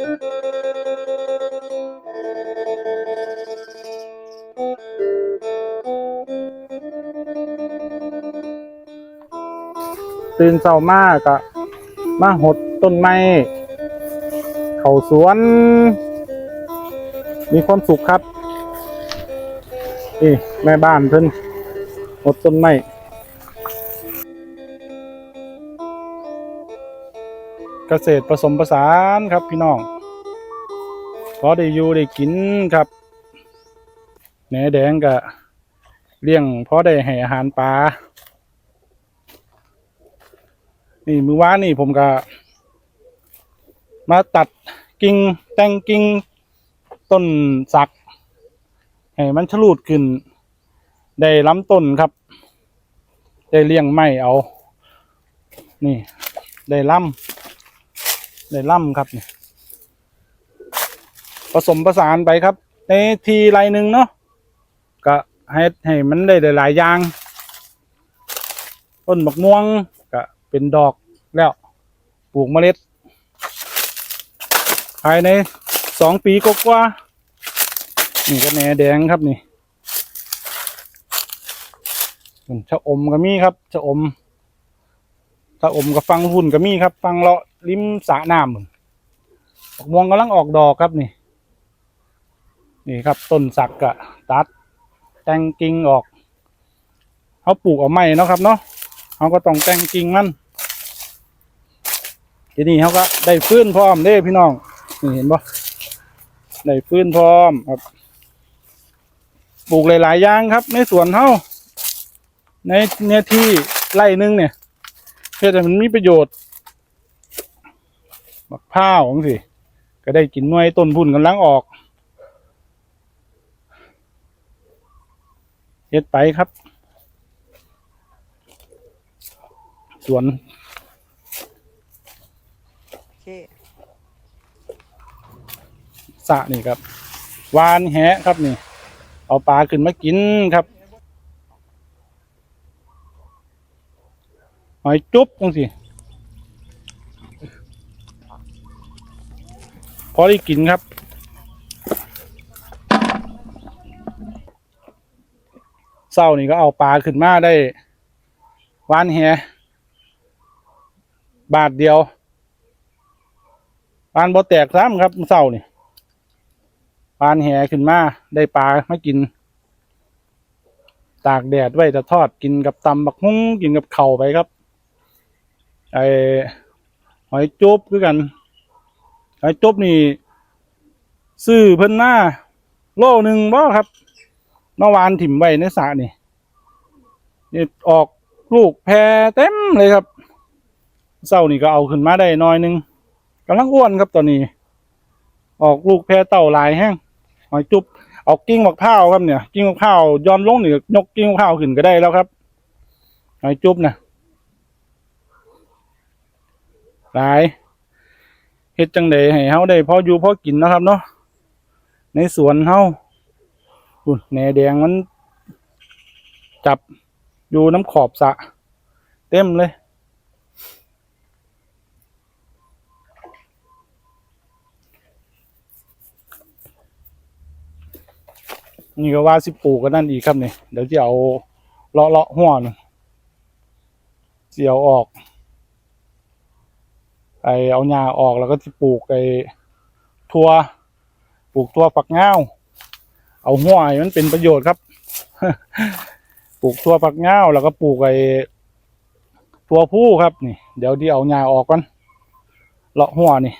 ตื่นเช้ามากก็มาหดต้นไม้เขาสวน มีความสุขครับ นี่ แม่บ้านเพิ่นหดต้นไม้เกษตรผสมผสานครับพี่น้อง พอได้อยู่ได้กินครับแหนแดงก็เลี้ยงพอได้ให้อาหารปลา นี่มือว่านนี่ผมก็ มาตัดกิ่งแต่งกิ่งต้นสัก ให้มันฉลูดขึ้น ได้ล้ำต้นครับ ได้เลี้ยงไม้เอา นี่ ได้ล่ำได้ล่ำครับนี่ ผสมผสานไปครับ ในทีไรหนึ่งเนาะก็ให้ให้มันได้หลายๆอย่าง ต้นบักม่วงก็เป็นดอกแล้วปลูกเมล็ด ภายในสองปีก็กว่านี่ก็แหนแดงครับนี่ส่วนชะอมก็มีครับชะอมชะอมกับฟังหุ่นก็มีครับ ฟังเลาะริมสระน้ำพุ่นบักม่วงกำลังออกดอกครับนี่ นี่ครับต้นสักกะตัดแต่งกิ่งออกเขาปลูกเอาไม้เนาะครับเนาะเขาก็ต้องแต่งกิ่งมันทีนี้เขาก็ได้ฟื้นพร้อมเด้พี่น้องนี่เห็นปะได้ฟื้นพร้อมครับปลูกหลายๆอย่างครับ ในสวนเขาในเนื้อที่ไร่หนึงเนี่ยเพื่อให้มันมีประโยชน์มะพร้าของสิก็ได้กินหน่วยต้นพุ่นกำลังออก เฮ็ดไปครับ สวนโอเคสระนี่ครับ วานแหครับนี่ เอาปลาขึ้นมากินครับ หอยจุ๊บจังสิพอได้กินครับ เศร้านี่ก็เอาปลาขึ้นมาได้วานแหบาทเดียววานบ่แตกซ้ำครับเศร้านี่วานแหขึ้นมาได้ปลามากิน ตากแดดไว้จะทอดกินกับตำบักฮุ้งกินกับเข่าไปครับไอหอยจุบคือกันหอยจุบนี่ซื้อเพิ่นหน้าโลหนึ่งบ่ครับ เมื่อวานถิ่มไว้ในสระนี่นี่ออกลูกแพรเต็มเลยครับเศร้านี่ก็เอาขึ้นมาได้หน้อยหนึงกำลังอ้วนครับตอนนี้ ออกลูกแพรเต่าลายแห้งหอยจุบเอากิ้งมะพร้าวครับเนี่ยกิ้งมะพร้าวย้อนลงนี่ยกกิ้งมะพร้าวขึ้นก็ได้แล้วครับหอยจุบนะหลายเฮ็ดจังไดให้เฮาได้พออยู่พอกินนะครับเนาะในสวนเฮา อุ่นแหนแดงมัน จับอยู่น้ำขอบสะ เต็มเลย นี่ก็ว่าสิปลูกกันนั่นอีกครับเนี่ยเดี๋ยวจะเอาเลาะเลาะหัวนงเสียวออกไอเอาหญ้าออกแล้วก็ที่ปลูกไอทั่วปลูกทั่วฝักเงาว เอาหัวให้มันเป็นประโยชน์ครับ ปลูกตัวผักเง้าแล้วก็ปลูกไอ้ตัวผู้ครับนี่ เดี๋ยวที่เอาหญ้าออกก่อนเลาะหัวนี่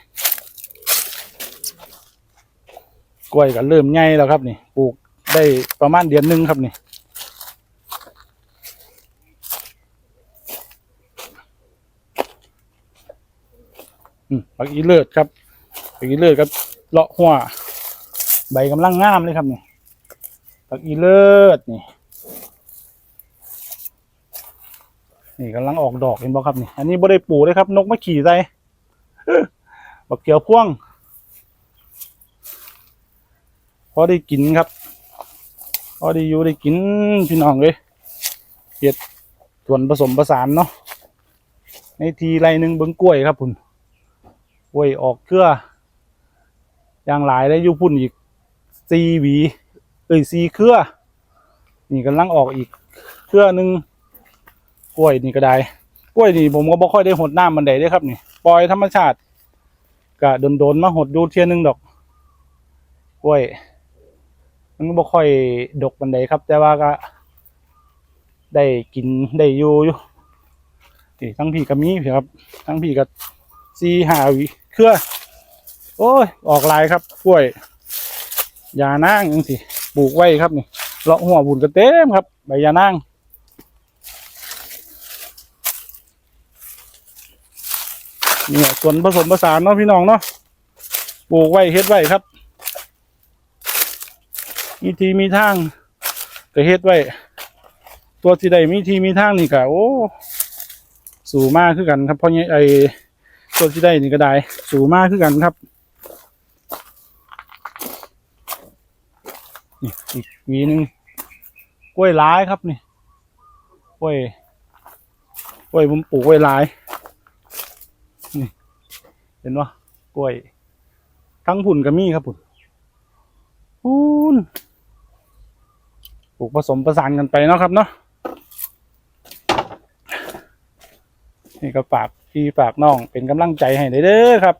กล้วยก็เริ่มใหญ่แล้วครับนี่ปลูกได้ประมาณเดือนหนึ่งครับนี่ผักอีเลิศครับผักอีเลิศครับเลาะหัวใบกำลังงามเลยครับนี่ ผักอีเลิศนี่นี่กำลังออกดอกเห็นบ่ครับนี่อันนี้บ่ได้ปลูกเลยครับ นกมาขี่ใส่บักเกียวพ่วงพอได้กินครับพอได้อยู่ได้กินพี่น้องเลยเห็ดส่วนผสมผสานเนาะในทีไรหนึ่งเบิ้งกล้วยครับพุ่นกล้วยออกเครืออย่างหลายได้ยู่พุ่นอีกสี่หวี เอ้ยสีเครือ นี่กำลังออกอีกเครือหนึ่งกล้วยนี่ก็ได้กล้วยนี่ผมก็บ่ค่อยได้หดน้ำมันใดเด้ครับนี่ปล่อยธรรมชาติก็โดนๆมาหดดูเทียนึงดอกกล้วย มันก็บ่ค่อยดกมันใดครับ แต่ว่าก็ได้กินได้อยู่อยู่นี่ทั้งพี่ก็มีผีครับ ทั้งพี่ก็ซีหาวิเครือ โอ้ย ออกลายครับกล้วยยานางจังสิ ปลูกไว้ครับนี่เลาะหัวบุญก็เต็มครับ ใบยานางเนี่ยส่วนผสมผสานเนาะพี่น้องเนาะปลูกไว้เฮ็ดไว้ครับมีทีมีทางก็เฮ็ดไว้ ตัวที่ใดมีทีมีทางนี่ก็โอ้สูงมากคือกันครับเพราะไอตัวที่ได้นี่ก็ได้ สูงมากคือกันครับ นี่อีกวีหนึ่งกล้วยร้ายครับนี่กล้วยกล้วยผมปลูกไว้หลายนี่เห็นว่ากล้วย ทั้งผุ่นก็มีครับผุ่นผุ่นปลูกผสมประสานกันไปเนาะครับเนาะนี่ก็ฝากพี่ฝากน้องเป็นกำลังใจให้เด้อครับ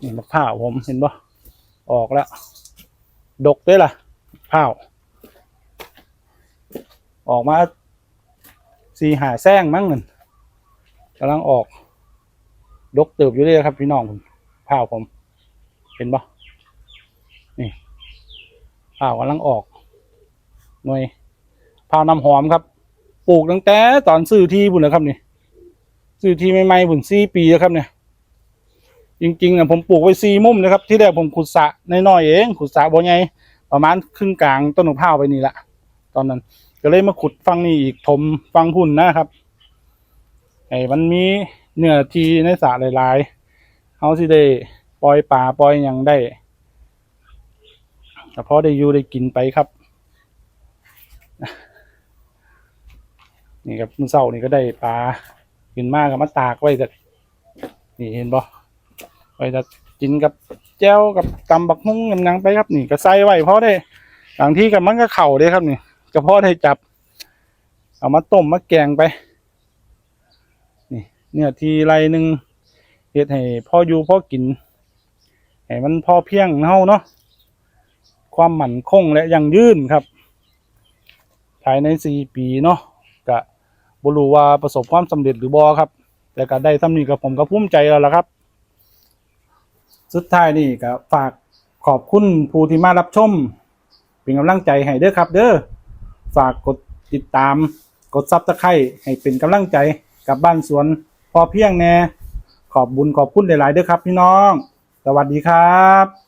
นี่มะพร้าวผมเห็นบ่ออกแล้ว ดกเด้ล่ะข้าวออกมาสีหาแซงมั้งเงินกำลังออก ดกเติบอยู่เลยครับ พี่น้องผมข้าวผม เห็นปะนี่ข้าวกำลังออกหน่วยข้าวน้ำหอมครับ ปลูกตั้งแต่ตอนซื้อที่บุญแล้วครับนี่ซื้อที่ใหม่ๆบุญสี่ปีแล้วครับเนี่ย จริงๆอะผมปลูกไว้สี่มุมนะครับ ที่แรกผมขุดสระน้อยๆเองขุดสระบ่ใหญ่ประมาณครึ่งกลางต้นมะพร้าวไปนี่ละตอนนั้น ก็เลยมาขุดฟังนี่อีกถมฟังพุ่นนะครับไอ้มันมีเนื้อทีในสระหลายๆเขาสิได้ปล่อยป่าปล่อยหยังได้แต่พอได้อยู่ได้กินไปครับนี่ครับมื้อเช้านี่ก็ได้ปลาขึ้นมากกับมาตากไว้แต่นี่เห็นบ่ ไว้จะกินกับแจ้วกับตำบักหุ่งกันยังไปครับนี่ก็ใส่ไว้เพราะได้บางที่กับมันก็เข่าได้ครับนี่ก็พอได้จับ เอามาต้มมาแกงไป นี่ เนี่ยทีไรหนึ่งเฮ็ดให้พ่ออยู่พ่อกินให้มันพอเพียงเฮาเนาะความหมั่นคงและยั่งยืนครับภายในสี่ปีเนาะก็บ่รู้ว่าประสบความสำเร็จหรือบ่ครับ แต่ก็ได้ทำนี้กับผมก็ภูมิใจแล้วล่ะครับ สุดท้ายนี่ก็ฝากขอบคุณผู้ที่มารับชม เป็นกำลังใจให้เด้อครับ เด้อฝากกดติดตาม กดซับสไครต์ให้เป็นกำลังใจกับบ้านสวน พอเพียงแน่ขอบบุญขอบคุณหลาย ๆ เด้อครับ พี่น้อง สวัสดีครับ